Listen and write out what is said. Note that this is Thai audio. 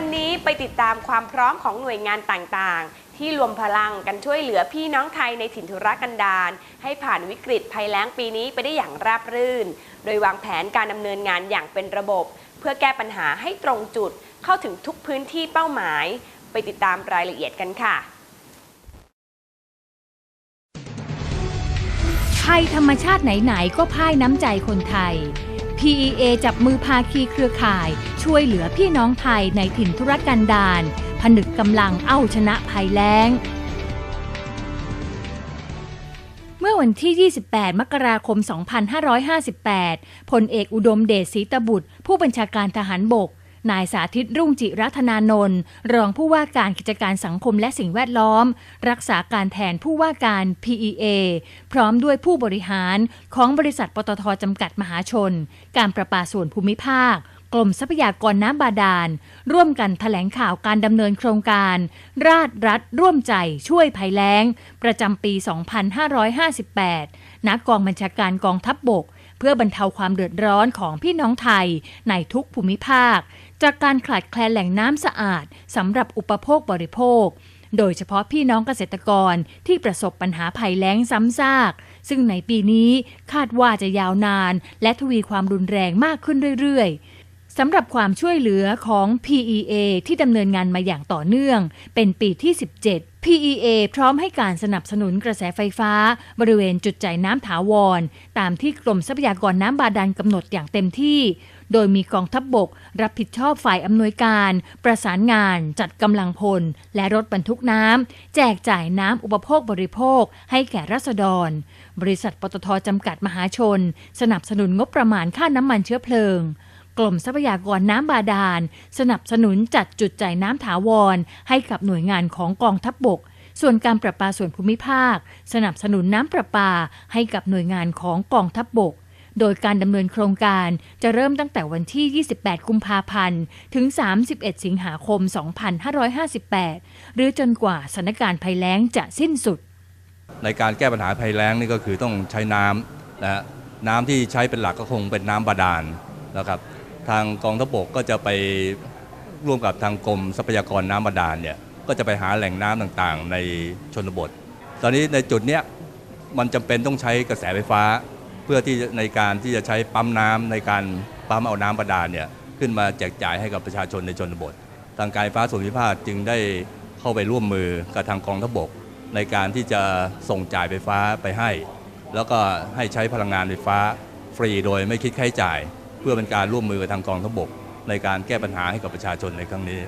วันนี้ไปติดตามความพร้อมของหน่วยงานต่างๆ ที่รวมพลังกันช่วยเหลือพี่น้องไทยในถิ่นธุรกันดารให้ผ่านวิกฤตภัยแล้งปีนี้ไปได้อย่างราบรื่น โดยวางแผนการดำเนินงานอย่างเป็นระบบ เพื่อแก้ปัญหาให้ตรงจุดเข้าถึงทุกพื้นที่เป้าหมาย ไปติดตามรายละเอียดกันค่ะภัยธรรมชาติไหน ๆ ก็พ่ายน้ำใจคนไทย PEA จับมือภาคีเครือข่าย ช่วยเหลือพี่น้องไทยในถิ่นธุรกันดารผนึกกำลังเอาชนะภัยแล้ง เมื่อวันที่ 28 มกราคม 2558 พลเอกอุดมเดชศรีตบุตร ผู้บัญชาการทหารบก นายสาธิตรุ่งจิรัตนานนท์รองผู้ว่าการกิจการสังคมและสิ่งแวดล้อม รักษาการแทนผู้ว่าการ PEA พร้อมด้วยผู้บริหารของบริษัทปตทจำกัดมหาชน การประปาส่วนภูมิภาคกรมทรัพยากรน้ำบาดาล ร่วมกันถแถลงข่าวการดำเนินโครงการ ราชรัฐร่วมใจช่วยภัยแล้ง ประจำปี 2558 ณ กองบัญชาการกองทัพบบก เพื่อบรรเทาความเดือดร้อนของพี่น้องไทยในทุกภูมิภาค จากการขาดแคลนแหล่งน้ำสะอาดสำหรับอุปโภคบริโภค โดยเฉพาะพี่น้องเกษตรกรที่ประสบปัญหาภัยแล้งซ้ำซาก ซึ่งในปีนี้คาดว่าจะยาวนาน และทวีความรุนแรงมากขึ้นเรื่อยๆ สำหรับความช่วยเหลือของ PEA ที่ดำเนินงานมาอย่างต่อเนื่อง เป็นปีที่ 17 PEA พร้อมให้การสนับสนุนกระแสไฟฟ้า บริเวณจุดจ่ายน้ำถาวร ตามที่กรมทรัพยากรน้ำบาดาลกำหนดอย่างเต็มที่ โดยมีกองทัพบบก รับผิดชอบฝ่ายอำนวยการ ประสานงาน จัดกำลังพล และรถบรรทุกน้ำแจกจ่ายน้ำอุปโภคบริโภค ให้แก่รัษฎร บริษัทปตทจำกัดมหาชน สนับสนุนงบประมาณค่าน้ำมันเชื้อเพลิง กรมทรัพยากรน้ำบาดาล สนับสนุนจัดจุดจ่ายน้ำถาวร ให้กับหน่วยงานของกองทัพบบก ส่วนการประปาส่วนภูมิภาค สนับสนุนน้ำประปาให้กับหน่วยงานของกองทัพบบก โดยการดำเนินโครงการจะเริ่มตั้งแต่วันที่ 28 กุมภาพันธ์ ถึง 31 สิงหาคม 2558 หรือจนกว่าสถานการณ์ภัยแล้งจะสิ้นสุด ในการแก้ปัญหาภัยแล้งนี่ก็คือต้องใช้น้ำนะฮะน้ำที่ใช้เป็นหลักก็คงเป็นน้ำบาดาลนะครับ ทางกองทัพบกก็จะไปร่วมกับทางกรมทรัพยากรน้ำบาดาลเนี่ยก็จะไปหาแหล่งน้ำต่างๆ ในชนบท ตอนนี้ในจุดเนี้ยมันจำเป็นต้องใช้กระแสไฟฟ้า เพื่อที่ในการที่จะใช้ปั๊มน้ำในการปั๊มเอาน้ำบาดาลเนี่ยขึ้นมาแจกจ่ายให้กับประชาชนในชนบท ทางการไฟฟ้าส่วนภูมิภาคจึงได้เข้าไปร่วมมือกับทางกองทัพบก ในการที่จะส่งจ่ายไฟฟ้าไปให้ แล้วก็ให้ใช้พลังงานไฟฟ้าฟรีโดยไม่คิดค่าใช้จ่าย เพื่อเป็นการร่วมมือกับทางกองทัพบกในการแก้ปัญหาให้กับประชาชนในครั้งนี้